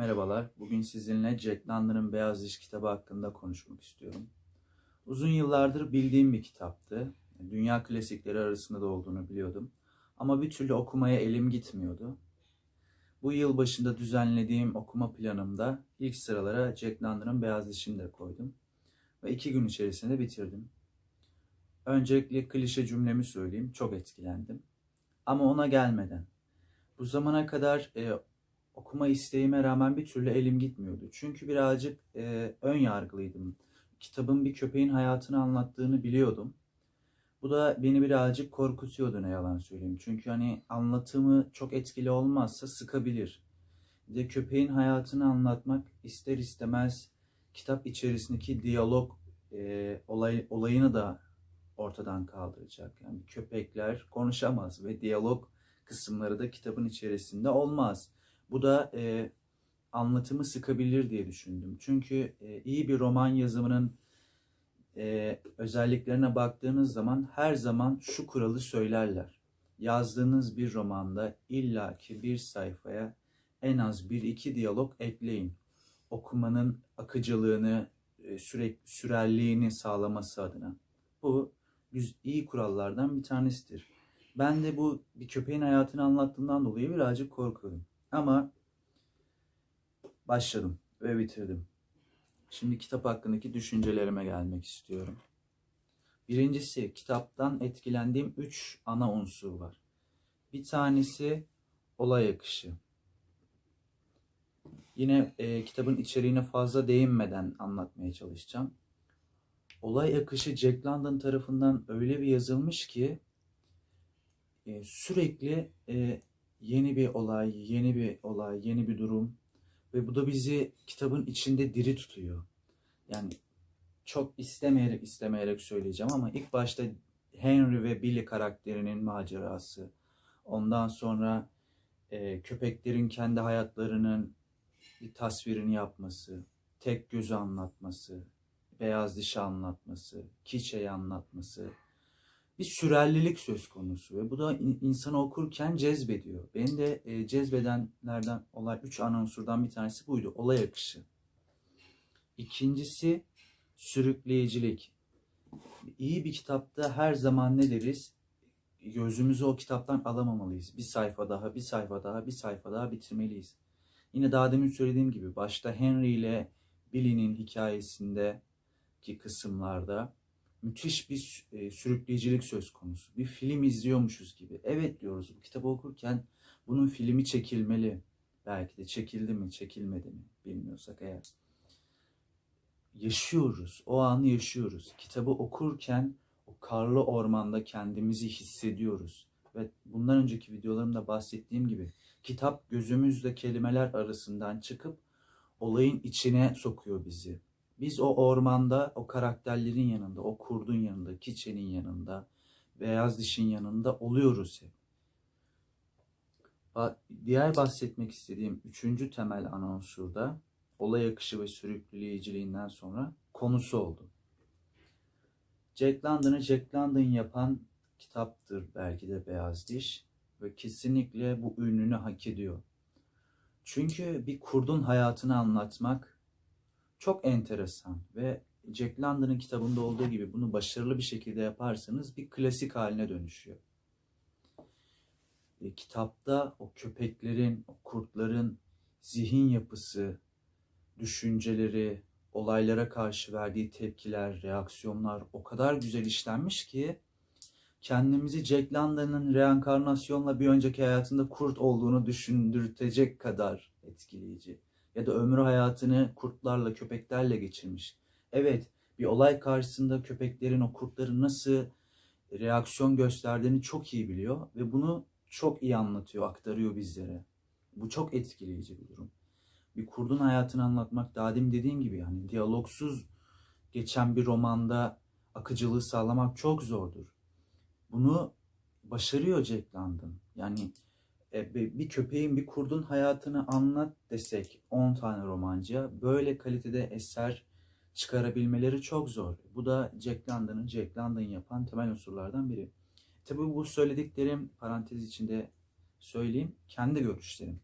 Merhabalar. Bugün sizinle Jack London'ın Beyaz Diş kitabı hakkında konuşmak istiyorum. Uzun yıllardır bildiğim bir kitaptı. Dünya klasikleri arasında da olduğunu biliyordum. Ama bir türlü okumaya elim gitmiyordu. Bu yıl başında düzenlediğim okuma planımda ilk sıralara Jack London'ın Beyaz Diş'ini de koydum. Ve iki gün içerisinde bitirdim. Öncelikle klişe cümlemi söyleyeyim. Çok etkilendim. Ama ona gelmeden. Bu zamana kadar e, okuma isteğime rağmen bir türlü elim gitmiyordu. Çünkü birazcık e, ön yargılıydım. Kitabın bir köpeğin hayatını anlattığını biliyordum. Bu da beni birazcık korkutuyordu ne yalan söyleyeyim. Çünkü hani anlatımı çok etkili olmazsa sıkabilir. Bir de köpeğin hayatını anlatmak ister istemez kitap içerisindeki diyalog e, olay, olayını da ortadan kaldıracak. Yani köpekler konuşamaz ve diyalog kısımları da kitabın içerisinde olmaz. Bu da e, anlatımı sıkabilir diye düşündüm. Çünkü e, iyi bir roman yazımının e, özelliklerine baktığınız zaman her zaman şu kuralı söylerler. Yazdığınız bir romanda illaki bir sayfaya en az bir iki diyalog ekleyin. Okumanın akıcılığını, e, sürekli sürerliğini sağlaması adına. Bu güz- iyi kurallardan bir tanesidir. Ben de bu bir köpeğin hayatını anlattığından dolayı birazcık korkuyorum. Ama başladım ve bitirdim. Şimdi kitap hakkındaki düşüncelerime gelmek istiyorum. Birincisi kitaptan etkilendiğim üç ana unsur var. Bir tanesi olay akışı. Yine e, kitabın içeriğine fazla değinmeden anlatmaya çalışacağım. Olay akışı Jack London tarafından öyle bir yazılmış ki e, sürekli e, yeni bir olay, yeni bir olay, yeni bir durum ve bu da bizi kitabın içinde diri tutuyor. Yani çok istemeyerek istemeyerek söyleyeceğim ama ilk başta Henry ve Billy karakterinin macerası, ondan sonra e, köpeklerin kendi hayatlarının bir tasvirini yapması, tek gözü anlatması, beyaz dişi anlatması, kiçeyi anlatması, bir sürerlilik söz konusu ve bu da in- insanı okurken cezbediyor. Beni de e, cezbedenlerden olay üç ana unsurdan bir tanesi buydu. Olay akışı. İkincisi sürükleyicilik. İyi bir kitapta her zaman ne deriz? Gözümüzü o kitaptan alamamalıyız. Bir sayfa daha, bir sayfa daha, bir sayfa daha bitirmeliyiz. Yine daha demin söylediğim gibi başta Henry ile Billy'nin hikayesindeki kısımlarda müthiş bir e, sürükleyicilik söz konusu. Bir film izliyormuşuz gibi. Evet diyoruz bu kitabı okurken bunun filmi çekilmeli. Belki de çekildi mi, çekilmedi mi bilmiyorsak eğer. Yaşıyoruz, o anı yaşıyoruz. Kitabı okurken o karlı ormanda kendimizi hissediyoruz. Ve bundan önceki videolarımda bahsettiğim gibi kitap gözümüzle kelimeler arasından çıkıp olayın içine sokuyor bizi. Biz o ormanda o karakterlerin yanında, o kurdun yanında, kiçenin yanında, beyaz dişin yanında oluyoruz hep. Diğer bahsetmek istediğim üçüncü temel ana unsur da olay akışı ve sürükleyiciliğinden sonra konusu oldu. Jack London'ı Jack London yapan kitaptır belki de Beyaz Diş ve kesinlikle bu ününü hak ediyor. Çünkü bir kurdun hayatını anlatmak çok enteresan ve Jack London'ın kitabında olduğu gibi bunu başarılı bir şekilde yaparsanız bir klasik haline dönüşüyor. E, kitapta o köpeklerin, o kurtların zihin yapısı, düşünceleri, olaylara karşı verdiği tepkiler, reaksiyonlar o kadar güzel işlenmiş ki kendimizi Jack London'ın reenkarnasyonla bir önceki hayatında kurt olduğunu düşündürtecek kadar etkileyici. Ya da ömrü hayatını kurtlarla, köpeklerle geçirmiş. Evet, bir olay karşısında köpeklerin o kurtların nasıl reaksiyon gösterdiğini çok iyi biliyor ve bunu çok iyi anlatıyor, aktarıyor bizlere. Bu çok etkileyici bir durum. Bir kurdun hayatını anlatmak daha demin dediğim gibi yani diyalogsuz geçen bir romanda akıcılığı sağlamak çok zordur. Bunu başarıyor Jack London. Yani bir bir köpeğin, bir kurdun hayatını anlat desek 10 tane romancıya böyle kalitede eser çıkarabilmeleri çok zor. Bu da Jack London'ın Jack London yapan temel unsurlardan biri. Tabii bu söylediklerim parantez içinde söyleyeyim kendi görüşlerim.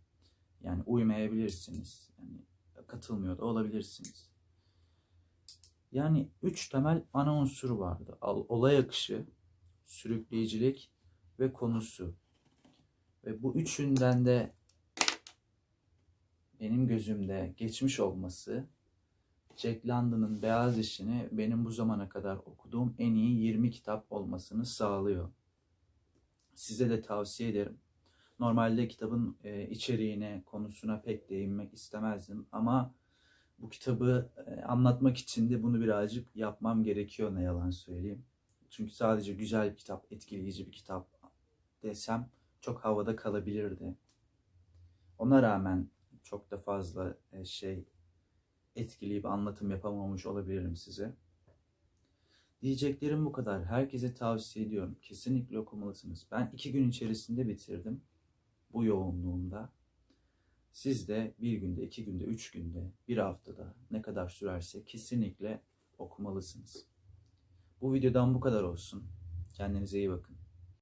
Yani uymayabilirsiniz. Yani katılmıyor da olabilirsiniz. Yani üç temel ana unsuru vardı. Olay akışı, sürükleyicilik ve konusu. Ve bu üçünden de benim gözümde geçmiş olması Jack London'ın Beyaz İşini benim bu zamana kadar okuduğum en iyi 20 kitap olmasını sağlıyor. Size de tavsiye ederim. Normalde kitabın e, içeriğine, konusuna pek değinmek istemezdim ama bu kitabı e, anlatmak için de bunu birazcık yapmam gerekiyor ne yalan söyleyeyim. Çünkü sadece güzel bir kitap, etkileyici bir kitap desem çok havada kalabilirdi. Ona rağmen çok da fazla e, şey etkileyip anlatım yapamamış olabilirim size. Diyeceklerim bu kadar. Herkese tavsiye ediyorum. Kesinlikle okumalısınız. Ben iki gün içerisinde bitirdim. Bu yoğunluğumda. Siz de bir günde, iki günde, üç günde, bir haftada ne kadar sürerse kesinlikle okumalısınız. Bu videodan bu kadar olsun. Kendinize iyi bakın.